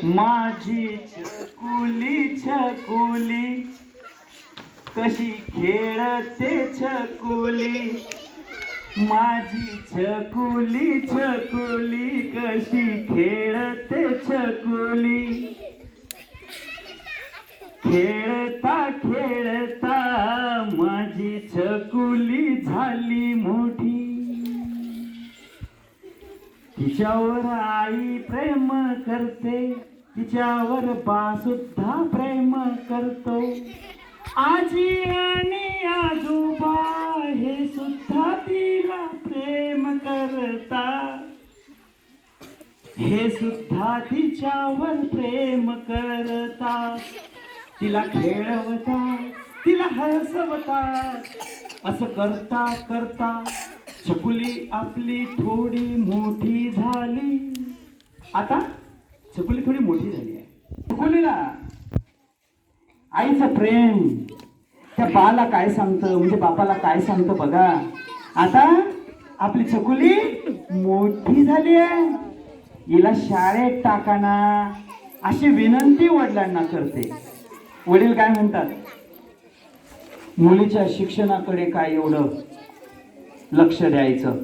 माझी छकुली छकुली कशी खेळते छकुली माझी छकुली छकुली कशी खेळते छकुली खेळता खेळ तिच्यावर आई प्रेम करते तिच्यावर बा सुद्धा प्रेम करतो. आजी आणि आजोबा हे सुद्धा तिला प्रेम करता हे सुद्धा तिच्यावर प्रेम करता तिला खेळवता तिला हसवता असं करता करता छकुली आपली थोडी मोठी झाली. आता छकुली थोडी मोठी झाली आहे. छकुलीला आईचं प्रेम त्या बाला काय सांगतं म्हणजे बापाला काय सांगतं बघा. आता आपली चकुली मोठी झाली आहे. हिला शाळेत टाकाना अशी विनंती वडिलांना करते. वडील काय म्हणतात? मुलीच्या शिक्षणाकडे काय एवढं लक्ष द्यायचं.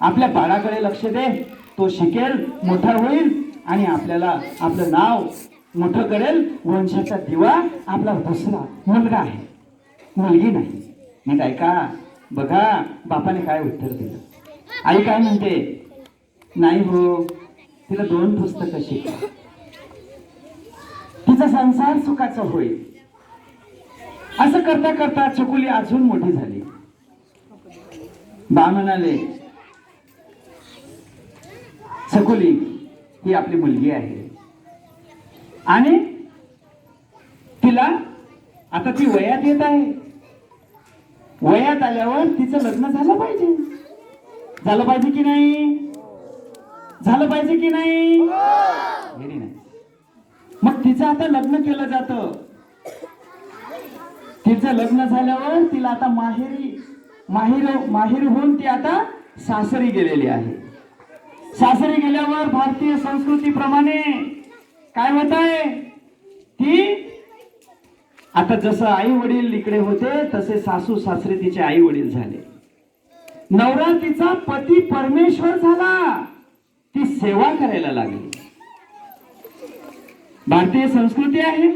आपल्या बाळाकडे लक्ष दे. तो शिकेल मोठा होईल आणि आपल्याला आपलं नाव मोठं करेल. वंशाचा दिवा आपला दुसरा मुलगा आहे. मुलगी नाही. मग ऐका. बघा बापाने काय उत्तर दिलं. आई काय म्हणते? नाही हो तिला दोन पुस्तकं शिका. तिचा संसार सुखाचा होईल. असं करता करता चकुली अजून मोठी झाली. बा म्हणाले सकुली ही आपली मुलगी आहे. आणि तिला आता ती वयात येत आहे. वयात आल्यावर तिचं लग्न झालं पाहिजे. झालं पाहिजे की नाही? झालं पाहिजे की नाही? मग तिचं आता लग्न केलं जातं. तिचं लग्न झाल्यावर तिला आता माहेरी माहीर माहेरी होऊन ती आता सासरी गेलेली आहे. सासरी गेल्यावर भारतीय संस्कृतीप्रमाणे काय होत आहे ती आता जसं आई वडील इकडे होते तसे सासू सासरे तिचे आई वडील झाले. नवरा तिचा पती परमेश्वर झाला. ती सेवा करायला लागली. भारतीय संस्कृती आहे.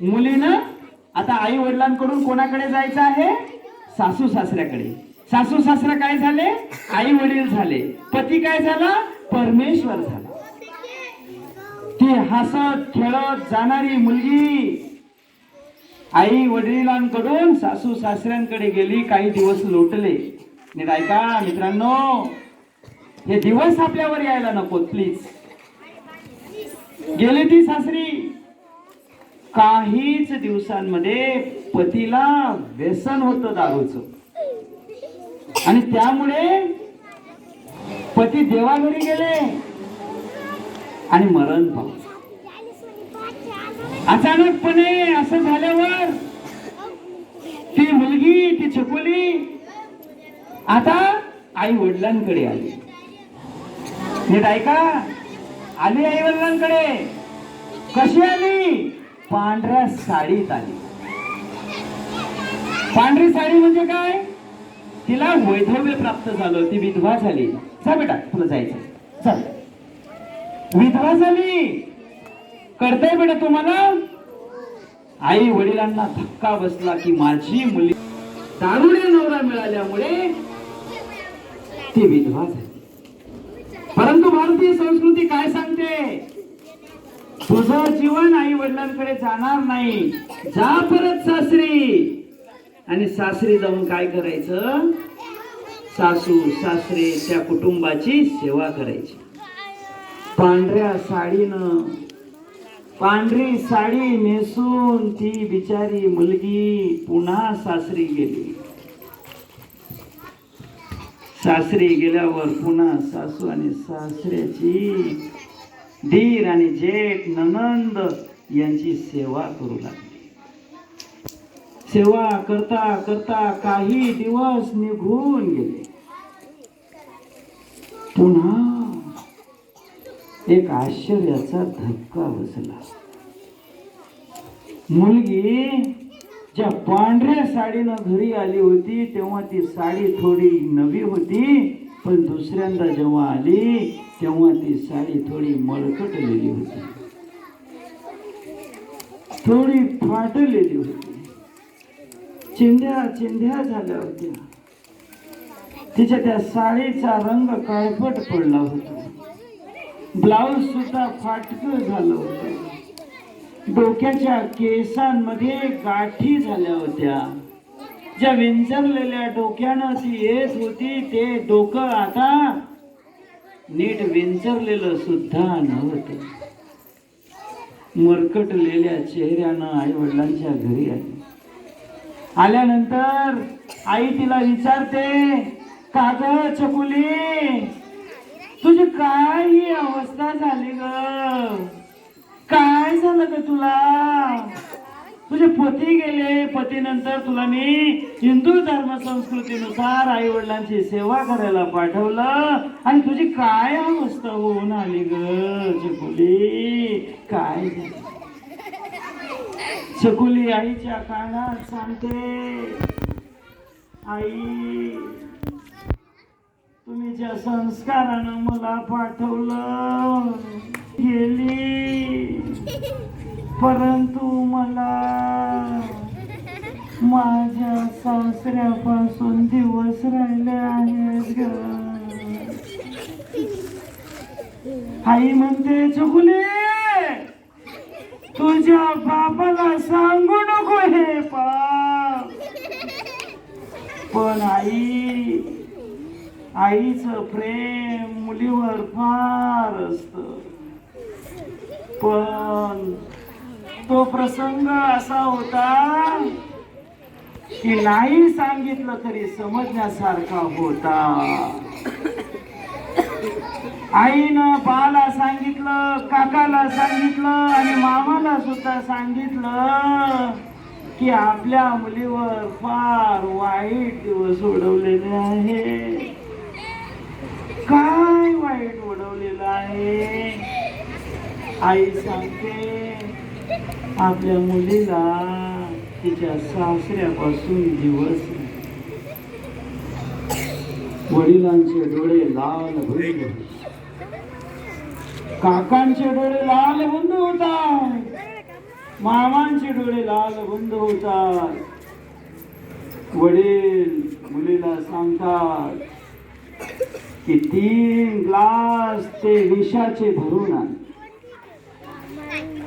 मुलीनं आता आई वडिलांकडून कोणाकडे जायचं आहे? सासू सासऱ्याकडे. सासू सासरा काय झाले? आई वडील झाले. पती काय झाला? परमेश्वर झाला. ती हसत खेळत जाणारी मुलगी आई वडिलांकडून सासू सासऱ्यांकडे गेली काही दिवस लोटले. नीट ऐका मित्रांनो हे दिवस आपल्यावर यायला नको प्लीज गेली ती सासरी. काहीच दिवसांमध्ये पतीला व्यसन होतं दारूच. आणि त्यामुळे पती देवाघरी गेले आणि मरण पावले. अचानकपणे असं झाल्यावर ती मुलगी ती छकुली आता आई वडिलांकडे आली. नीट ऐका आली आई वडिलांकडे. कशी आली? पांढऱ्या साडीत आली. पांढरी साडी म्हणजे काय? तिला वैधव्य प्राप्त झालं ती विधवा झाली. जा बेटा तुला जायचं चल. विधवा झाली. कळतंय बेटा तुम्हाला? आई वडिलांना धक्का बसला की माझी मुली दारुडे नवरा मिळाल्यामुळे ती विधवा झाली. परंतु भारतीय संस्कृती काय सांगते? तुझं जीवन आई वडिलांकडे जाणार नाही. जा परत सासरी. आणि सासरी जाऊन काय करायचं? सासू सासरे त्या कुटुंबाची सेवा करायची. पांढऱ्या साडीनं पांढरी साडी नेसून ती बिचारी मुलगी पुन्हा सासरी गेली. सासरी गेल्यावर पुन्हा सासू आणि सासऱ्याची धीर आणि जेठ ननंद यांची सेवा करू लागली. सेवा करता करता काही दिवस निघून गेले. पुन्हा एक आश्चर्याचा धक्का बसला. मुलगी ज्या पांढऱ्या साडीनं घरी आली होती तेव्हा ती साडी थोडी नवी होती. पण दुसऱ्यांदा जेव्हा आली तेव्हा ती साडी थोडी मळकटलेली होती. थोडी फाटलेली होती. चिंध्या चिंध्या झाल्या होत्या. तिच्या त्या साडीचा रंग काळपट पडला होता. ब्लाऊज सुद्धा फाटक झालं होतं. डोक्याच्या केसांमध्ये गाठी झाल्या होत्या. ज्या विंचरलेल्या डोक्यानं ती येत होती ते डोकं आता नीट विंचरलेलं सुद्धा नव्हतं. मरकटलेल्या चेहऱ्यानं आई वडिलांच्या घरी आली. आल्यानंतर आई तिला विचारते का ग चकुली तुझी काय ही अवस्था झाली ग? काय झालं ग तुला? तुझे पती गेले पतीनंतर तुला मी हिंदू धर्म संस्कृतीनुसार आई वडिलांची सेवा करायला पाठवलं. आणि तुझी काय अवस्था होऊन आली ग चकुली? काय झालं? चकुली आईच्या कानात सांगते आई तुम्ही ज्या संस्कारानं मला पाठवलं गेली. परंतु मला माझ्या सासऱ्यापासून दिवस राहिले आहेत ग. आई म्हणते चुकले तुझ्या बापाला सांगू नको हे पाप. पण आई आईचं प्रेम मुलीवर फार असत. पण तो प्रसंग असा होता की नाही सांगितलं तरी समजण्यासारखा होता. आईनं बाला सांगितलं काकाला सांगितलं आणि मामाला सुद्धा सांगितलं की आपल्या मुलीवर फार वाईट दिवस उडवलेले आहे. काय वाईट उडवलेलं आहे? आई सांगते आपल्या मुलीला तिच्या सासऱ्यापासून दिवस वडिलांचे डोळे लाल भरले काकांचे डोळे लाल बंद होतात. मामांचे डोळे लाल बंद होतात. वडील मुलीला सांगतात की तीन ग्लास ते विषाचे भरून आण.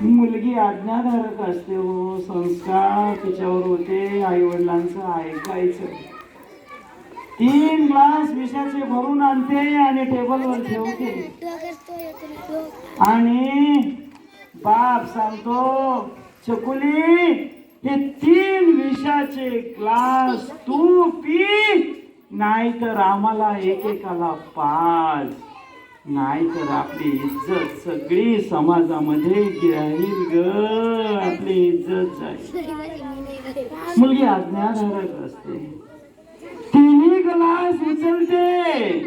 मुलगी आज्ञाधारक असते हो संस्कार तिच्यावर होते आई वडिलांचं ऐकायचं. तीन ग्लास विषाचे भरून आणते आणि टेबलवर ठेवते. आणि बाप सांगतो चकुली हे तीन विषाचे ग्लास तू पी नाहीतर आम्हाला एकेकाला पाच नाहीतर आपली इज्जत सगळी समाजामध्ये राहील ग. आपली इज्जत जाईल. मुलगी आज्ञाधारक असते. तिन्ही ग्लास उचलते.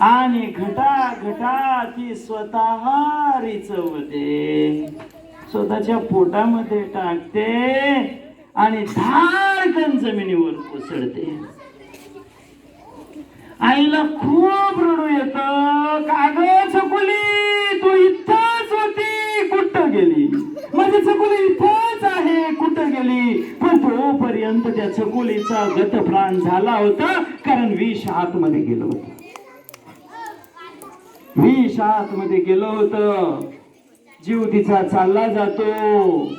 आणि घटा घटा ती स्वतः रिचवते. स्वतःच्या पोटामध्ये टाकते आणि धाडकन जमिनीवर कोसळते. आईला खूप रडू येत. काग चकुली तू इथंच होती. कुठं गेली? माझी चकुली इथंच आहे. कुठं गेली? पण तोपर्यंत त्या चकुलीचा गतप्राण झाला होता. कारण विष आतमध्ये गेलं होत. विष आतमध्ये गेलं होतं. जीव तिचा चालला जातो.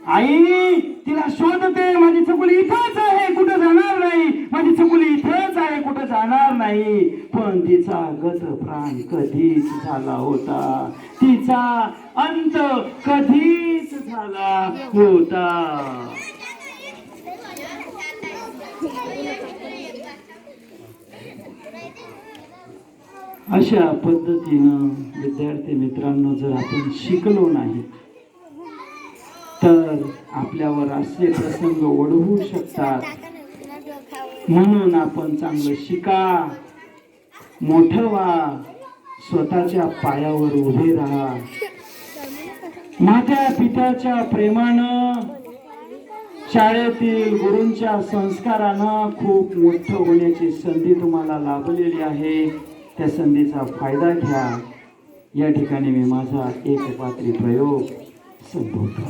आई तिला शोधते माझी चकुली इथंच आहे कुठं जाणार नाही माझी चकुली इथंच आहे कुठं जाणार नाही. पण तिचा गत प्राण कधीच झाला होता. तिचा अंत कधीच झाला होता अशा पद्धतीनं विद्यार्थी मित्रांनो जर आपण शिकलो नाही तर आपल्यावर असे प्रसंग ओढवू शकतात. म्हणून आपण चांगलं शिका. मोठं व्हा. स्वतःच्या पायावर उभे राहा. मात्या पित्याच्या प्रेमानं शाळेतील गुरूंच्या संस्कारानं खूप मोठं होण्याची संधी तुम्हाला लाभलेली आहे. त्या संधीचा फायदा घ्या. या ठिकाणी मी माझा एक पात्री प्रयोग संपवतो.